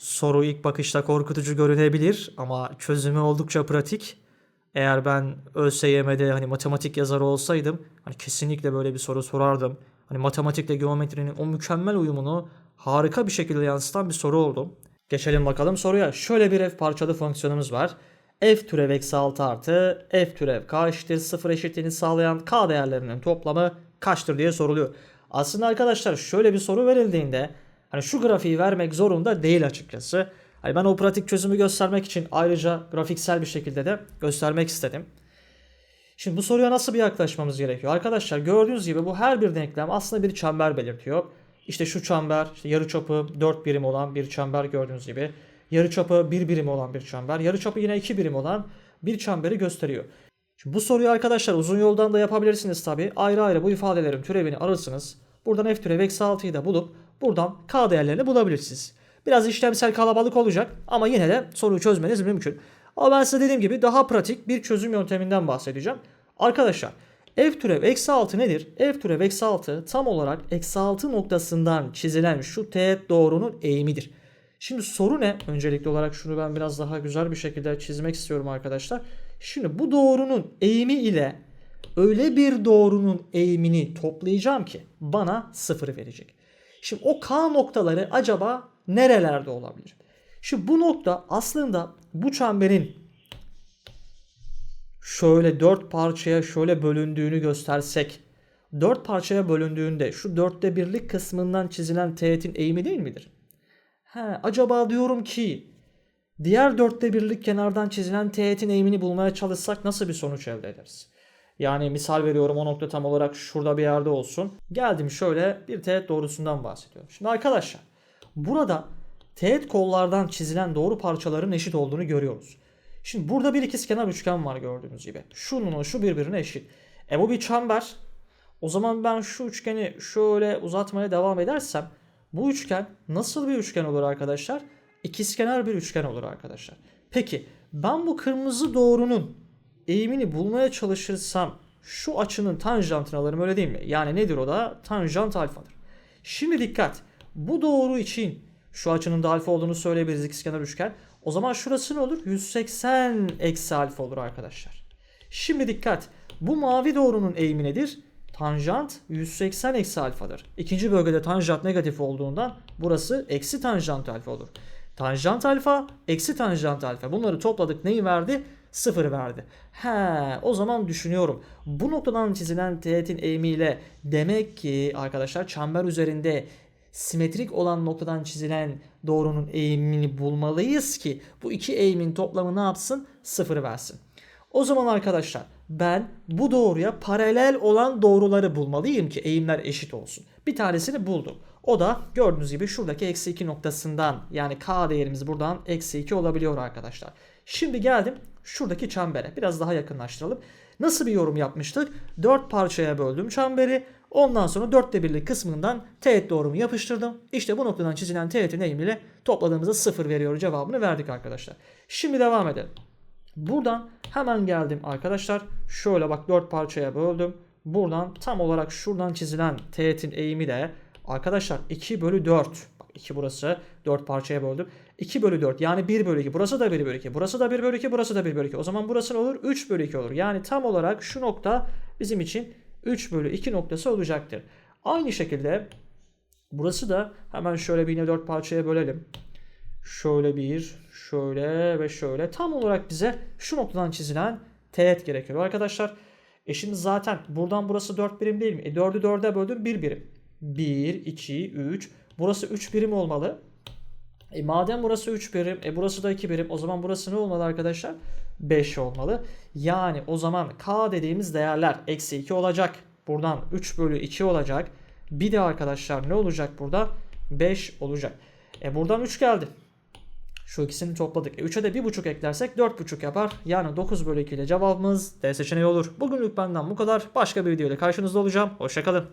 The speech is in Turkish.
Soru ilk bakışta korkutucu görünebilir ama çözümü oldukça pratik. Eğer ben ÖSYM'de hani matematik yazarı olsaydım hani kesinlikle böyle bir soru sorardım. Hani matematikle geometrinin o mükemmel uyumunu harika bir şekilde yansıtan bir soru oldu. Geçelim bakalım soruya. Şöyle bir f parçalı fonksiyonumuz var. f türev eksi 6 artı f türev k eşittir 0 eşitliğini sağlayan k değerlerinin toplamı kaçtır diye soruluyor. Aslında arkadaşlar şöyle bir soru verildiğinde hani şu grafiği vermek zorunda değil açıkçası. Hani ben o pratik çözümü göstermek için ayrıca grafiksel bir şekilde de göstermek istedim. Şimdi bu soruya nasıl bir yaklaşmamız gerekiyor? Arkadaşlar gördüğünüz gibi bu her bir denklem aslında bir çember belirtiyor. İşte şu çember, işte yarıçapı 4 birim olan bir çember gördüğünüz gibi. Yarıçapı 1 birim olan bir çember, yarıçapı yine 2 birim olan bir çemberi gösteriyor. Şimdi bu soruyu arkadaşlar uzun yoldan da yapabilirsiniz tabi. Ayrı ayrı bu ifadelerin türevini alırsınız. Buradan f türev eksi 6'yı da bulup buradan k değerlerini bulabilirsiniz. Biraz işlemsel kalabalık olacak ama yine de soruyu çözmeniz mümkün. Ama ben size dediğim gibi daha pratik bir çözüm yönteminden bahsedeceğim. Arkadaşlar f türev eksi 6 nedir? f türev eksi 6 tam olarak eksi 6 noktasından çizilen şu teğet doğrunun eğimidir. Şimdi soru ne? Öncelikli olarak şunu ben biraz daha güzel bir şekilde çizmek istiyorum arkadaşlar. Şimdi bu doğrunun eğimi ile öyle bir doğrunun eğimini toplayacağım ki bana sıfır verecek. Şimdi o K noktaları acaba nerelerde olabilir? Şimdi bu nokta aslında bu çemberin şöyle dört parçaya şöyle bölündüğünü göstersek dört parçaya bölündüğünde şu dörtte birlik kısmından çizilen teğetin eğimi değil midir? He, acaba diyorum ki diğer dörtte birlik kenardan çizilen teğetin eğimini bulmaya çalışsak nasıl bir sonuç elde ederiz? Yani misal veriyorum o nokta tam olarak şurada bir yerde olsun. Geldim şöyle bir teğet doğrusundan bahsediyorum. Şimdi arkadaşlar burada teğet kollardan çizilen doğru parçaların eşit olduğunu görüyoruz. Şimdi burada bir ikizkenar üçgen var gördüğünüz gibi. Şununla şu birbirine eşit. E bu bir çember. O zaman ben şu üçgeni şöyle uzatmaya devam edersem bu üçgen nasıl bir üçgen olur arkadaşlar? İkizkenar bir üçgen olur arkadaşlar. Peki ben bu kırmızı doğrunun eğimini bulmaya çalışırsam şu açının tanjantını alırım öyle değil mi? Yani nedir o da? Tanjant alfadır. Şimdi dikkat. Bu doğru için şu açının da alfa olduğunu söyleyebiliriz ikizkenar üçgen. O zaman şurası ne olur? 180 eksi alfa olur arkadaşlar. Şimdi dikkat. Bu mavi doğrunun eğimi nedir? Tanjant 180 eksi alfadır. İkinci bölgede tanjant negatif olduğundan burası eksi tanjant alfa olur. Tanjant alfa eksi tanjant alfa. Bunları topladık neyi verdi? Sıfır verdi. He, o zaman düşünüyorum. Bu noktadan çizilen teğetin eğimiyle demek ki arkadaşlar çember üzerinde simetrik olan noktadan çizilen doğrunun eğimini bulmalıyız ki bu iki eğimin toplamı ne yapsın? Sıfır versin. O zaman arkadaşlar ben bu doğruya paralel olan doğruları bulmalıyım ki eğimler eşit olsun. Bir tanesini buldum. O da gördüğünüz gibi şuradaki eksi 2 noktasından yani k değerimiz buradan eksi 2 olabiliyor arkadaşlar. Şimdi geldim şuradaki çembere biraz daha yakınlaştıralım. Nasıl bir yorum yapmıştık? 4 parçaya böldüm çemberi. Ondan sonra dörtte birlik kısmından teğet doğrumu yapıştırdım. İşte bu noktadan çizilen teğetin eğimiyle topladığımızda 0 veriyor cevabını verdik arkadaşlar. Şimdi devam edelim. Buradan hemen geldim arkadaşlar. Şöyle bak 4 parçaya böldüm. Buradan tam olarak şuradan çizilen teğetin eğimi de arkadaşlar 2 bölü 4. Bak 2 burası 4 parçaya böldüm. 2 bölü 4 yani 1 bölü 2. Burası da 1 bölü 2. Burası da 1 bölü 2. Burası da 1 bölü 2. O zaman burası ne olur? 3 bölü 2 olur. Yani tam olarak şu nokta bizim için 3 bölü 2 noktası olacaktır. Aynı şekilde burası da hemen şöyle bir yine 4 parçaya bölelim. Şöyle bir, şöyle ve şöyle. Tam olarak bize şu noktadan çizilen teğet gerekiyor arkadaşlar. E şimdi zaten buradan burası 4 birim değil mi? E 4'ü 4'e böldüm 1 birim. 1, 2, 3. Burası 3 birim olmalı. E madem burası 3 birim, e burası da 2 birim. O zaman burası ne olmalı arkadaşlar? 5 olmalı. Yani o zaman k dediğimiz değerler eksi 2 olacak. Buradan 3 bölü 2 olacak. Bir de arkadaşlar ne olacak burada? 5 olacak. E buradan 3 geldi. Şu ikisini topladık. E 3'e de 1,5 eklersek 4,5 yapar. Yani 9 bölü 2 ile cevabımız D seçeneği olur. Bugünlük benden bu kadar. Başka bir video ile karşınızda olacağım. Hoşçakalın.